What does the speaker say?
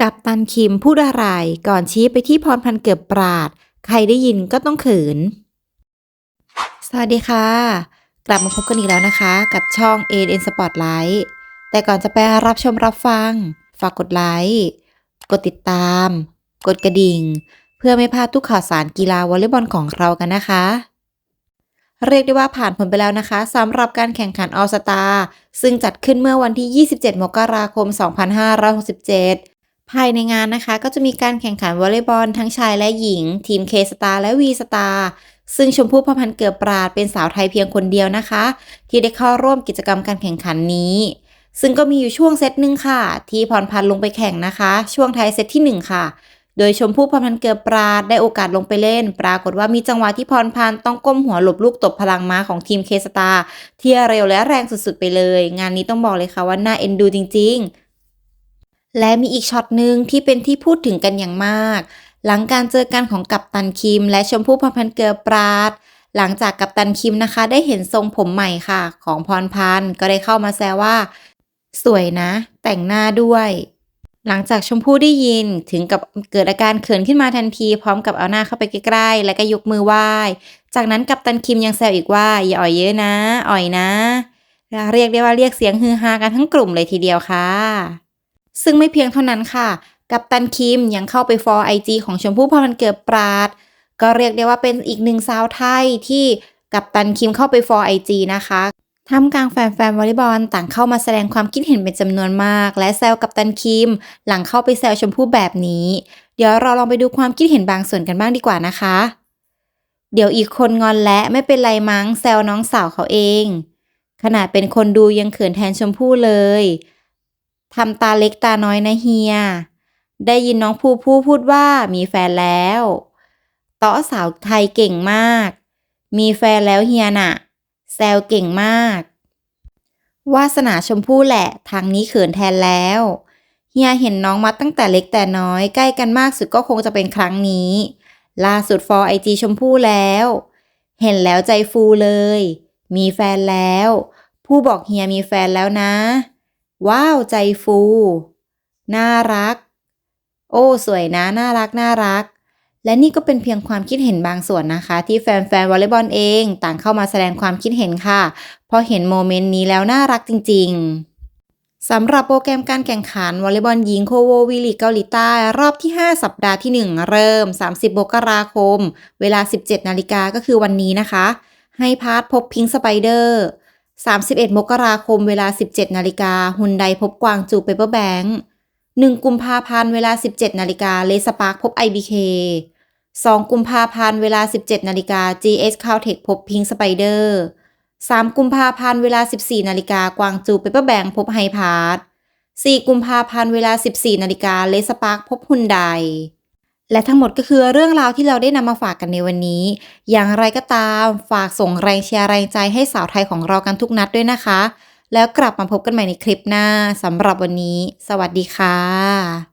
กับตันคิมพูดอะไรก่อนชี้ไปที่พรพันเกือบปราด ใครได้ยินก็ต้องเขิน สวัสดีค่ะ กลับมาพบกันอีกแล้วนะคะ กับช่อง a n Spotlight แต่ก่อนจะไปรับชมรับฟัง ฝากกดไลค์กดติดตาม กดกระดิ่ง เพื่อไม่พลาดทุกข่าวสารกีฬาวอลเลย์บอลของเรากันนะคะ เรียกได้ว่าผ่านผลไปแล้วนะคะสำหรับการแข่งขันออสตาซึ่งจัดขึ้นเมื่อวันที่ 27 มกราคม 2567 ภายในงานนะคะก็จะมีการแข่งขันวอลเลย์บอลทั้งชายและหญิง ทีม K Star และ V Star ซึ่งชมพู่พพันเกือบปราดเป็นสาวไทยเพียงคนเดียวนะคะ ที่ได้เข้าร่วมกิจกรรมการแข่งขันนี้ ซึ่งก็มีอยู่ช่วงเซตหนึ่งค่ะ ที่พรพันธ์ลงไปแข่งนะคะ ช่วงท้ายเซตที่หนึ่งค่ะ โดยชมพู่พพันเกือบปราดได้โอกาสลงไปเล่น ปรากฏว่ามีจังหวะที่พรพันธ์ต้องก้มหัวหลบลูกตบพลังม้าของทีมเคสตาที่เร็วและแรงสุดๆไปเลย งานนี้ต้องบอกเลยค่ะว่าน่าเอ็นดูจริง ๆ และมีอีกช็อตหนึ่งที่เป็นที่พูดถึงกันอย่างมาก หลังการเจอกันของกัปตันคิม และชมพู่พรพันเกือบปราด หลังจากกัปตันคิมนะคะ ได้เห็นทรงผมใหม่ค่ะ ของพรพันก็ได้เข้ามาแซวว่า สวยนะ แต่งหน้าด้วย หลังจากชมพู่ได้ยินถึงกับเกิดอาการเขินขึ้นมาทันที พร้อมกับเอาหน้าเข้าไปใกล้ๆ แล้วก็ยกมือไหว้ จากนั้นกัปตันคิมยังแซวอีกว่าอย่าอ่อยเยอะนะ อ่อยนะ เรียกได้ว่าเรียกเสียงฮือฮากันทั้งกลุ่มเลยทีเดียวค่ะ ซึ่งไม่เพียงเท่านั้นค่ะ กัปตันคิมยังเข้าไปฟอลไอจีของชมพู่พรพันเกือบปราด ก็เรียกได้ว่าเป็นอีกหนึ่งสาวไทยที่กัปตันคิมเข้าไปฟอลไอจีนะคะท่ามกลางแฟนๆวอลเลย์บอลต่างเข้ามาแสดงความคิดเห็นเป็นจำนวนมาก และแซวกัปตันคิม หลังเข้าไปแซวชมพู่แบบนี้ เดี๋ยวเราลองไปดูความคิดเห็นบางส่วนกันบ้างดีกว่านะคะ เดี๋ยวอีกคนงอนและไม่เป็นไรมั้งแซวน้องสาวเขาเอง ขนาดเป็นคนดูยังเขินแทนชมพู่เลย ทำตาเล็กตาน้อยนะเฮีย ได้ยินน้องผู้ผู้พูดว่ามีแฟนแล้วเตาะสาวไทยเก่งมาก มีแฟนแล้วเฮียน่ะ แซวเก่งมาก วาสนาชมพู่แหละทางนี้เขินแทนแล้ว เฮียเห็นน้องมาตั้งแต่เล็กแต่น้อยใกล้กันมากสุดก็คงจะเป็นครั้งนี้ ล่าสุดฟอร์ไอจีชมพู่แล้ว เห็นแล้วใจฟูเลย มีแฟนแล้ว ผู้บอกเฮียมีแฟนแล้วนะ ว้าวใจฟู น่ารัก โอ้สวยนะ น่ารักน่ารัก และนี่ก็เป็นเพียงความคิดเห็นบางส่วนนะคะ ที่แฟนๆวอลเลย์บอลเองต่างเข้ามาแสดงความคิดเห็นค่ะพราะเห็นโมเมนต์นี้แล้วน่ารักจริง ๆสำหรับโปรแกรมการแข่งขันวอลเลย์บอลหญิงโคโววีลีเกาหลีใต้รอบที่ 5 สัปดาห์ที่ 1 เริ่ม 30มกราคม เวลา 17 นาฬิกาก็คือวันนี้นะคะ ให้พาร์ทพบพิงค์สไปเดอร์ 31 มกราคมเวลา 17 นาฬิกาฮุนไดพบกวางจูเปเปอร์แบงค์1กุมภาพันธ์เวลา 17 นาฬิกาเลสปาร์คพบ IBK 2 กุมภาพันธ์เวลา 17 นาฬิกา GS Caltech พบพิงค์สไปเดอร์3กุมภาพันธ์เวลา 14 นาฬิกากวางจูเปเปอร์แบงค์พบไฮพาร์ท4กุมภาพันธ์เวลา 14 นาฬิกาเลสปาร์คพบฮุนได และทั้งหมดก็คือเรื่องราวที่เราได้นำมาฝากกันในวันนี้ อย่างไรก็ตามฝากส่งแรงเชียร์แรงใจให้สาวไทยของเรากันทุกนัดด้วยนะคะ แล้วกลับมาพบกันใหม่ในคลิปหน้าสำหรับวันนี้ สวัสดีค่ะ